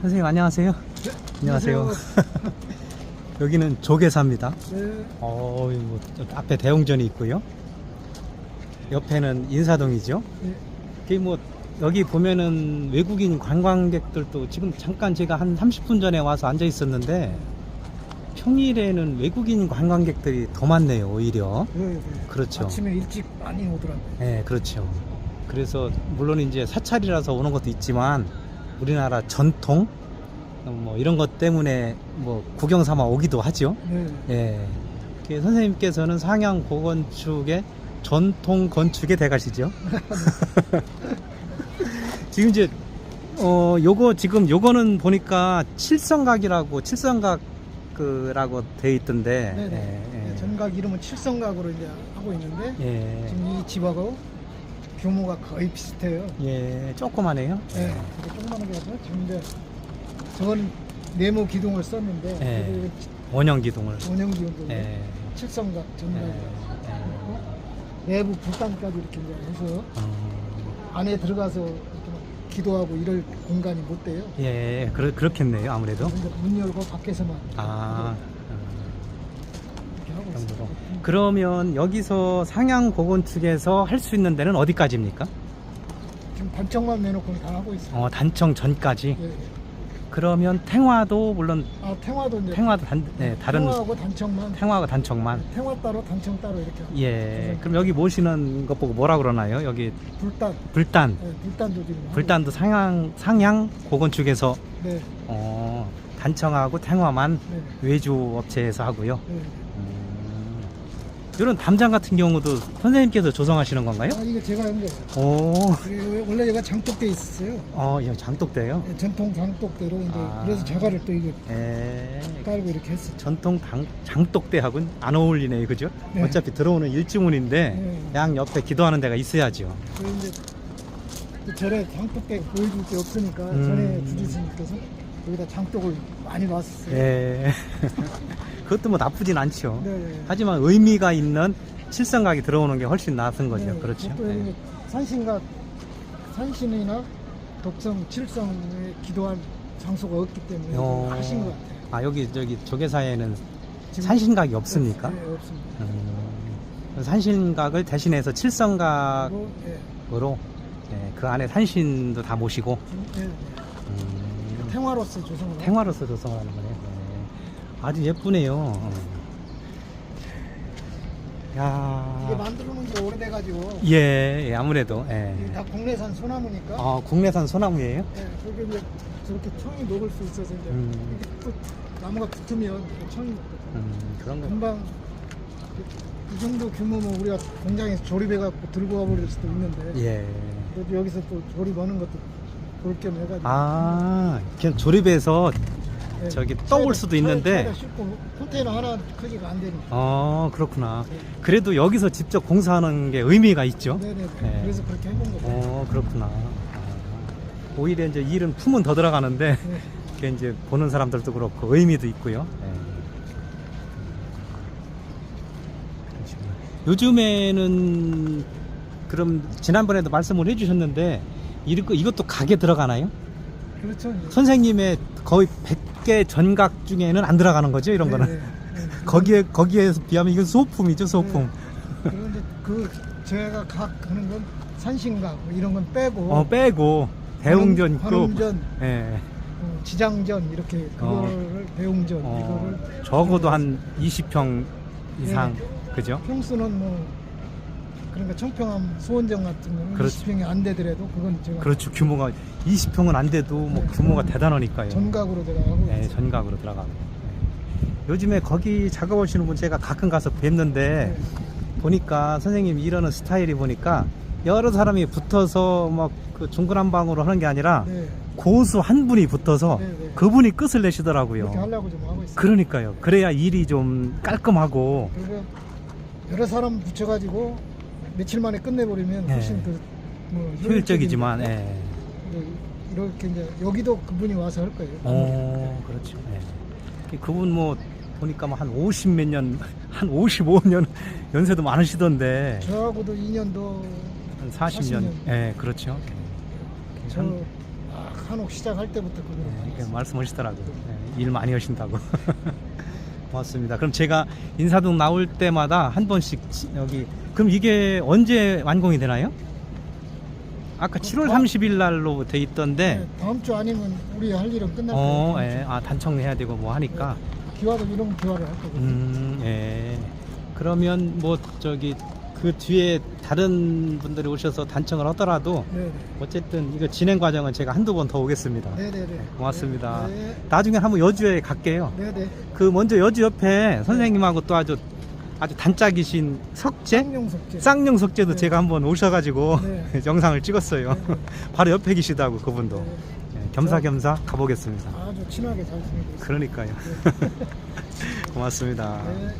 선생님 안녕하세요. 네, 안녕하세요. 여기는 조개사입니다. 네. 어, 뭐, 앞에 대웅전이 있고요. 옆에는 인사동이죠. 네. 이게 뭐 여기 보면은 외국인 관광객들도 지금 잠깐 제가 한 30분 전에 와서 앉아 있었는데 평일에는 외국인 관광객들이 더 많네요, 오히려. 네, 네. 그렇죠. 아침에 일찍 많이 오더라고요. 네, 그렇죠. 그래서 물론 이제 사찰이라서 오는 것도 있지만 우리나라 전통 어, 뭐 이런 것 때문에 뭐 구경 삼아 오기도 하죠. 네, 예. 그 선생님께서는 상향 고건축의 전통 건축의 대가시죠. 지금 이제 어 요거 지금 요거는 보니까 칠성각이라고 칠성각 그라고 돼 있던데. 네, 네. 예, 네, 전각 이름은 칠성각으로 이제 하고 있는데 예. 지금 이 집하고 규모가 거의 비슷해요. 예, 조그마네요. 네, 되게 조그마한 게 아니라 지금 이제 저건 네모 기둥을 썼는데 예. 원형 기둥을. 원형 기둥도 예. 칠성각 전각 예. 내부 불단까지 이렇게 이제 해서 어, 안에 들어가서 기도하고 이럴 공간이 못 돼요. 예, 그렇, 그렇겠네요, 아무래도. 문 열고 밖에서만 아, 이렇게 하고 그 정도로. 있어요. 그러면 여기서 상향 고건축에서 할 수 있는 데는 어디까지입니까? 지금 단청만 내놓고 다 하고 있어요. 어, 단청 전까지. 예, 예. 그러면 탱화도 물론 아 탱화도 이제 탱화도 단, 네, 다른 탱화하고 단청만 탱화가 단청만. 탱화 따로 단청 따로 이렇게 예. 그럼 여기 모시는 것 보고 뭐라 그러나요? 여기 불단 불단. 예, 불단도 지금 불단도 상향 상향 고건축에서. 네, 어, 단청하고 탱화만 네, 외주 업체에서 하고요. 네. 음, 이런 담장 같은 경우도 선생님께서 조성하시는 건가요? 아 이거 제가 한 거예요. 오, 그리고 원래 얘가 장독대 있었어요. 어, 이거 장독대요? 예, 전통 장독대로 이제 아. 그래서 자갈을 또 이거 예. 깔고 이렇게 했어요. 전통 당, 장독대하고는 안 어울리네요, 그죠? 네. 어차피 들어오는 일주문인데 네. 양 옆에 기도하는 데가 있어야죠. 그리고 이제 또 절에 장독대 보여줄 게 없으니까 음. 전에 주지스님께서 여기다 장독을 많이 놨었어요. 예. 그것도 뭐 나쁘진 않죠. 네, 네. 하지만 의미가 있는 칠성각이 들어오는 게 훨씬 낫은 거죠. 네, 그렇죠. 또 네. 산신과 산신이나 독성, 칠성에 기도한 장소가 없기 때문에 어. 하신 것 같아요. 아, 여기, 저기, 조계사에는 산신각이 없습니까? 네, 없습니다. 음, 산신각을 대신해서 칠성각으로 그리고, 예, 예, 그 안에 산신도 다 모시고 예, 예. 음, 탱화로서 조성을 탱화로서 조성하는 거네요. 네. 아주 예쁘네요. 어. 이게 야, 만들어 놓은 지 오래돼가지고 예, 예, 아무래도 예. 이게 다 국내산 소나무니까 아, 국내산 소나무예요? 예, 그게 이제 저렇게 청이 녹을 수 있어서 이제 음. 이게 또 나무가 붙으면 그 청이. 음, 그런 거. 금방 이- 이 정도 규모면 우리가 공장에서 조립해갖고 들고 가버릴 수도 있는데 예. 그래도 여기서 또 조립하는 것도 볼 겸 해가지고 아, 그냥 조립해서 예, 저기 떠올 수도 있는데. 싣고 컨테이너 하나 크기가 안 되니까 어, 그렇구나. 그래도 여기서 직접 공사하는 게 의미가 있죠? 네네 네. 그래서 그렇게 해본 거죠 어, 그렇구나. 아, 오히려 이제 일은 품은 더 들어가는데, 네. 그게 이제 보는 사람들도 그렇고 의미도 있고요. 예. 그러시구나. 요즘에는 그럼 지난번에도 말씀을 해주셨는데 이것도 가게 들어가나요? 그렇죠. 선생님의 거의 100 개 전각 중에는 안 들어가는 거죠 이런 거는 네, 네, 네. 거기에 거기에 비하면 이건 소품이죠 소품. 그런데 그 제가 각 하는 건 산신각 뭐 이런 건 빼고 어 빼고 대웅전 급. 환웅전 예. 어, 지장전 이렇게 어. 그거를 대웅전 어, 이거를 적어도 한 20평 이상 그죠? 평수는 뭐 그러니까 청평함 수원정 같은 경우는 그렇죠. 20평이 안 되더라도 그건 제가 그렇죠 규모가 20평은 안 돼도 뭐 네. 규모가 대단하니까요. 전각으로 들어가고 네, 있어요. 전각으로 들어가고. 네. 요즘에 거기 작업하시는 분 제가 가끔 가서 뵙는데 네. 보니까 선생님 이러는 스타일이 보니까 여러 사람이 붙어서 막그 중구난방으로 하는 게 아니라 네. 고수 한 분이 붙어서 네, 네. 그분이 끝을 내시더라고요. 그렇게 하려고 좀 하고 있어요. 그러니까요. 그래야 일이 좀 깔끔하고 여러 사람 붙여가지고 며칠 만에 끝내버리면 네. 훨씬 그, 뭐 효율적이지만. 예. 근데 이렇게 이제 여기도 그분이 와서 할 거예요. 어, 그렇죠. 예. 그분 뭐 보니까 뭐한50 몇 년, 한 55년 연세도 많으시던데 저하고도 2년도 한 40년. 40년. 예, 그렇죠. 저 한- 막 한옥 시작할 때부터 네, 이렇게 했어요. 말씀하시더라고요. 네, 일 많이 하신다고. 고맙습니다. 그럼 제가 인사동 나올 때마다 한 번씩 치- 여기 그럼 이게 언제 완공이 되나요? 아까 7월 다음- 30일 날로 돼 있던데 네, 다음 주 아니면 우리 할 일은 끝날 어, 거예요. 예. 아, 단청해야 되고 뭐 하니까. 기와도 이런 기와를 할 거거든요. 음, 예. 그러면 뭐 저기 그 뒤에 다른 분들이 오셔서 단청을 하더라도 네, 어쨌든 이거 진행 과정은 제가 한두 번 더 오겠습니다. 네, 네, 네. 고맙습니다. 네, 나중에 한번 여주에 갈게요. 네, 네. 그 먼저 여주 옆에 선생님하고 또 아주 아주 단짝이신 석재 쌍용석제. 쌍용 석재도 네. 제가 한번 오셔가지고 네. 영상을 찍었어요. 네, 네. 바로 옆에 계시다고 그분도 네. 예, 겸사겸사 가보겠습니다. 아주 친하게 잘 지내고 있어요. 그러니까요. 네. 고맙습니다. 네.